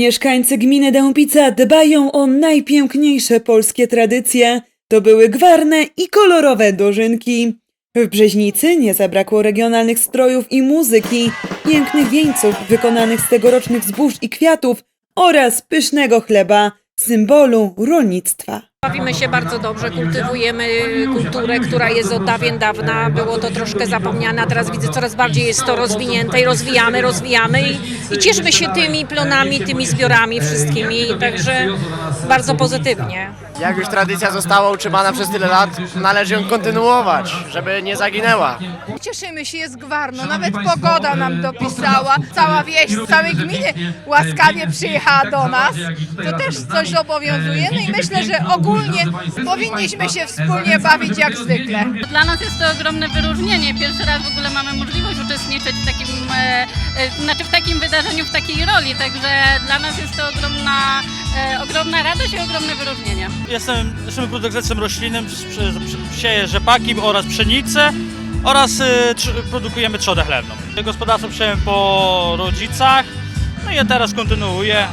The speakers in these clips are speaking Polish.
Mieszkańcy gminy Dębica dbają o najpiękniejsze polskie tradycje. To były gwarne i kolorowe dożynki. W Brzeźnicy nie zabrakło regionalnych strojów i muzyki, pięknych wieńców wykonanych z tegorocznych zbóż i kwiatów oraz pysznego chleba, symbolu rolnictwa. Bawimy się bardzo dobrze, kultywujemy kulturę, która jest od dawien dawna. Było to troszkę zapomniane, a teraz widzę coraz bardziej jest to rozwinięte i rozwijamy, rozwijamy i, i cieszymy się tymi plonami, tymi zbiorami wszystkimi, także bardzo pozytywnie. Jak już tradycja została utrzymana przez tyle lat, należy ją kontynuować, żeby nie zaginęła. Cieszymy się, jest gwarno, nawet pogoda nam dopisała. Cała wieś z całej gminy łaskawie przyjechała do nas. To też coś obowiązuje. No i myślę, że ogólnie powinniśmy się wspólnie bawić jak zwykle. Dla nas jest to ogromne wyróżnienie. Pierwszy raz w ogóle mamy możliwość uczestniczyć w znaczy w takim wydarzeniu, w takiej roli, także dla nas jest to ogromna, e, ogromna radość i ogromne wyróżnienie. Jestem, producentem roślinnym, sieję rzepaki oraz pszenicę oraz produkujemy trzodę chlewną. Gospodarstwo przejąłem po rodzicach, no i ja teraz kontynuuję.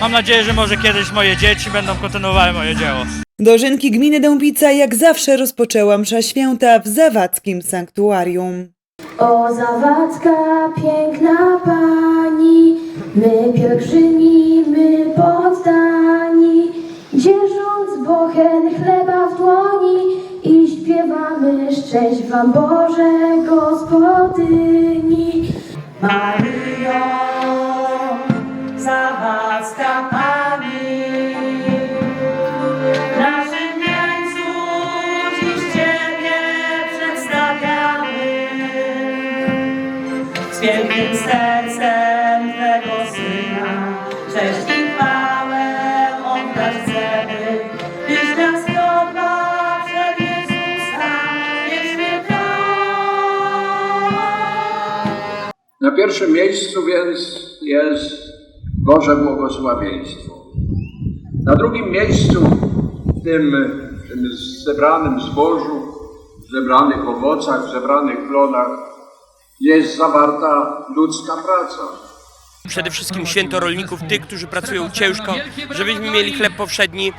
Mam nadzieję, że może kiedyś moje dzieci będą kontynuowały moje dzieło. Dożynki gminy Dębica jak zawsze rozpoczęła msza święta w zawadzkim sanktuarium. O Zawadzka piękna pani, my pielgrzymi, my poddani, dzierżąc bochen chleba w dłoni i śpiewamy szczęść wam Boże Gospodyni. Maryjo, zawadzka Pani, Z wielkim sercem Twego Syna, cześć i chwałę oddać chcemy, byś nas dobra przed Jezusa nie Na pierwszym miejscu więc jest Boże błogosławieństwo. Na drugim miejscu w tym, w tym zebranym zbożu, w zebranych owocach, w zebranych plonach jest zawarta ludzka praca. Przede wszystkim święto rolników, tych, którzy pracują ciężko, żebyśmy mieli chleb powszedni.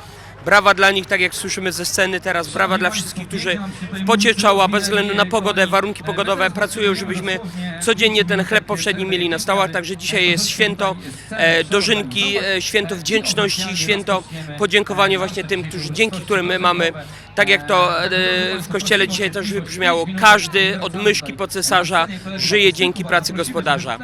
Brawa dla nich, tak jak słyszymy ze sceny teraz, brawa dla wszystkich, którzy w pocie czoła, bez względu na pogodę, warunki pogodowe, pracują, żebyśmy codziennie ten chleb powszedni mieli na stołach. Także dzisiaj jest święto e, dożynki, e, święto wdzięczności, święto podziękowania właśnie tym, którzy, dzięki którym my mamy, tak jak to e, w kościele dzisiaj też wybrzmiało, każdy od myszki po cesarza żyje dzięki pracy gospodarza.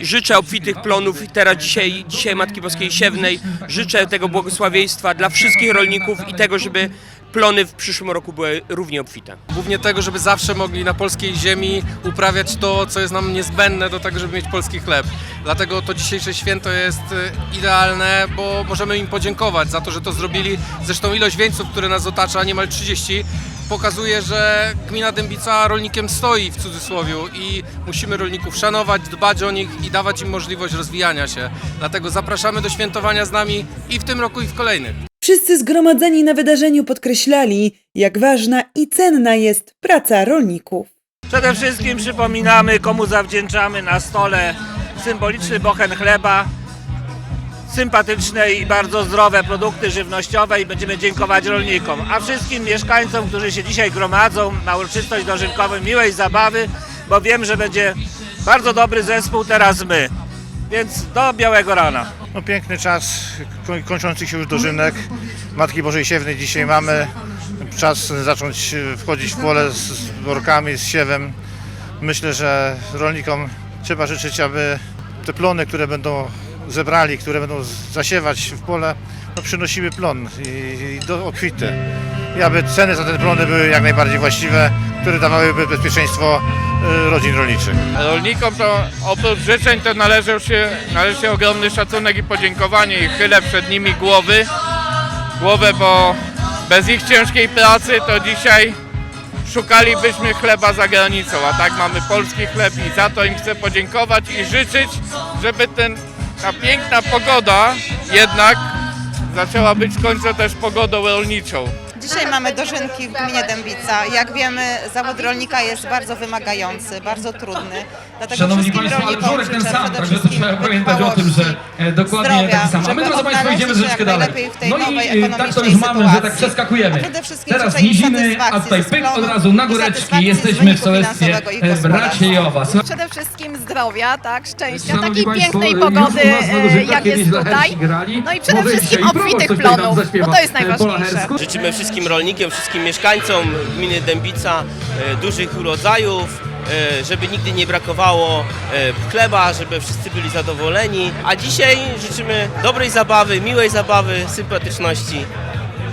Życzę obfitych plonów i teraz dzisiaj, dzisiaj Matki Boskiej Siewnej. Życzę tego błogosławieństwa dla wszystkich rolników i tego, żeby plony w przyszłym roku były równie obfite. Głównie tego, żeby zawsze mogli na polskiej ziemi uprawiać to, co jest nam niezbędne do tego, żeby mieć polski chleb. Dlatego to dzisiejsze święto jest e, idealne, bo możemy im podziękować za to, że to zrobili. Zresztą ilość wieńców, które nas otacza, niemal 30, pokazuje, że gmina Dębica rolnikiem stoi w cudzysłowie i musimy rolników szanować, dbać o nich i dawać im możliwość rozwijania się. Dlatego zapraszamy do świętowania z nami i w tym roku i w kolejnych. Wszyscy zgromadzeni na wydarzeniu podkreślali, jak ważna i cenna jest praca rolników. Przede wszystkim przypominamy, komu zawdzięczamy na stole symboliczny bochen chleba, sympatyczne i bardzo zdrowe produkty żywnościowe i będziemy dziękować rolnikom. A wszystkim mieszkańcom, którzy się dzisiaj gromadzą na uroczystość dożynkową, miłej zabawy, bo wiem, że będzie bardzo dobry zespół teraz my. Więc do białego rana. No, piękny czas koń- kończących się już dożynek. Matki Bożej Siewnej dzisiaj mamy. Czas zacząć wchodzić w pole z workami, z siewem. Myślę, że rolnikom trzeba życzyć, aby te plony, które będą zebrali, które będą zasiewać w pole, no, przynosiły plon i, i do obfity. Aby ceny za te plony były jak najbardziej właściwe, które dawałyby bezpieczeństwo e, rodzin rolniczych. Rolnikom to oprócz życzeń to należy się, należy się ogromny szacunek i podziękowanie i chylę przed nimi głowy. Głowę, bo bez ich ciężkiej pracy to dzisiaj szukalibyśmy chleba za granicą, a tak mamy polski chleb i za to im chcę podziękować i życzyć, żeby ten, ta piękna pogoda jednak zaczęła być w końcu też pogodą rolniczą. Dzisiaj mamy dożynki w gminie Dębica. Jak wiemy, zawód rolnika jest bardzo wymagający, bardzo trudny. Dlatego Szanowni Państwo, ale rolnikom wzorek ten sam, przede także to wszystkim trzeba pamiętać o tym, że e, dokładnie zdrowia, taki sam. A my, drodzy Państwo, idziemy troszeczkę dalej. No i e, tak to już mamy, że tak przeskakujemy. A przede wszystkim Teraz satysfakcji a tutaj pyk od razu na góreczki. Jesteśmy w sołectwie. Braciejowa. Przede wszystkim zdrowia, tak, szczęścia, Szanowni takiej Państwo, pięknej już pogody, u nas na dożynkach jak jest tutaj. grali. No i przede wszystkim proboszcz obfitych coś tutaj nam plonów, bo to jest e, po najważniejsze. lahersku. Życzymy wszystkim rolnikom, wszystkim mieszkańcom gminy Dębica e, dużych urodzajów, e, żeby nigdy nie brakowało e, chleba, żeby wszyscy byli zadowoleni. A dzisiaj życzymy dobrej zabawy, miłej zabawy, sympatyczności.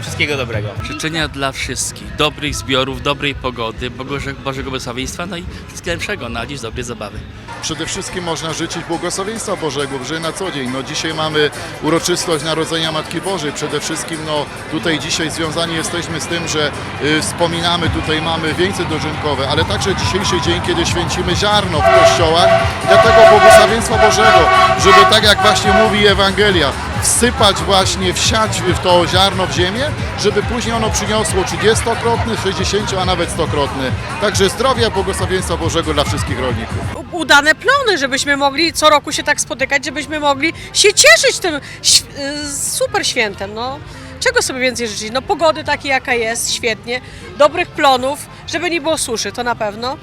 Wszystkiego dobrego. Życzenia dla wszystkich, dobrych zbiorów, dobrej pogody, Boże, Bożego błogosławieństwa, no i wszystkiego lepszego na dziś, dobrej zabawy. Przede wszystkim można życzyć błogosławieństwa Bożego, że na co dzień. No dzisiaj mamy uroczystość Narodzenia Matki Bożej. Przede wszystkim no tutaj dzisiaj związani jesteśmy z tym, że y, wspominamy, tutaj mamy wieńce dożynkowe, ale także dzisiejszy dzień, kiedy święcimy ziarno w kościołach. Dlatego błogosławieństwa Bożego, żeby tak jak właśnie mówi Ewangelia, wsypać właśnie, wsiać w to ziarno w ziemię, żeby później ono przyniosło 30-krotny, 60, a nawet 100-krotny. Także zdrowia, błogosławieństwa Bożego dla wszystkich rolników. udane plony, żebyśmy mogli co roku się tak spotykać, żebyśmy mogli się cieszyć tym y, super świętem. No. Czego sobie więcej życzyć? No pogody takiej jaka jest, świetnie, dobrych plonów, żeby nie było suszy, to na pewno.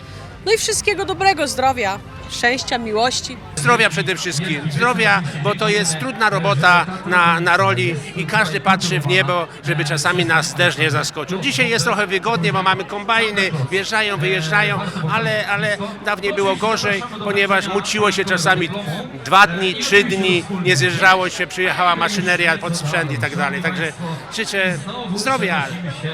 No i wszystkiego dobrego, zdrowia, szczęścia, miłości. Zdrowia przede wszystkim. Zdrowia, bo to jest trudna robota na, na roli i każdy patrzy w niebo, żeby czasami nas też nie zaskoczył. Dzisiaj jest trochę wygodnie, bo mamy kombajny, wjeżdżają, wyjeżdżają, ale, ale dawniej było gorzej, ponieważ muciło się czasami dwa dni, trzy dni, nie zjeżdżało się, przyjechała maszyneria pod sprzęt i tak dalej. Także życzę zdrowia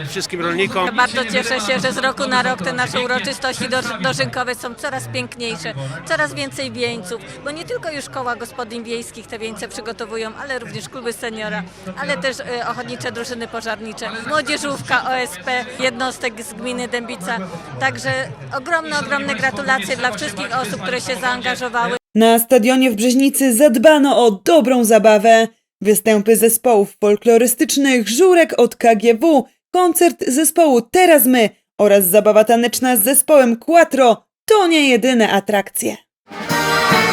wszystkim rolnikom. Bardzo cieszę się, że z roku na rok te nasze uroczystości doż- dożynkowe są coraz piękniejsze, coraz więcej wieńców, bo nie tylko już koła gospodyń wiejskich te wieńce przygotowują, ale również kluby seniora, ale też e, ochotnicze drużyny pożarnicze, młodzieżówka OSP, jednostek z gminy Dębica. Także ogromne, ogromne gratulacje dla wszystkich osób, które się zaangażowały. Na stadionie w Brzeźnicy zadbano o dobrą zabawę. Występy zespołów folklorystycznych, żurek od KGW, koncert zespołu Teraz My oraz zabawa taneczna z zespołem Quattro to nie jedyne atrakcje.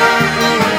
Thank you.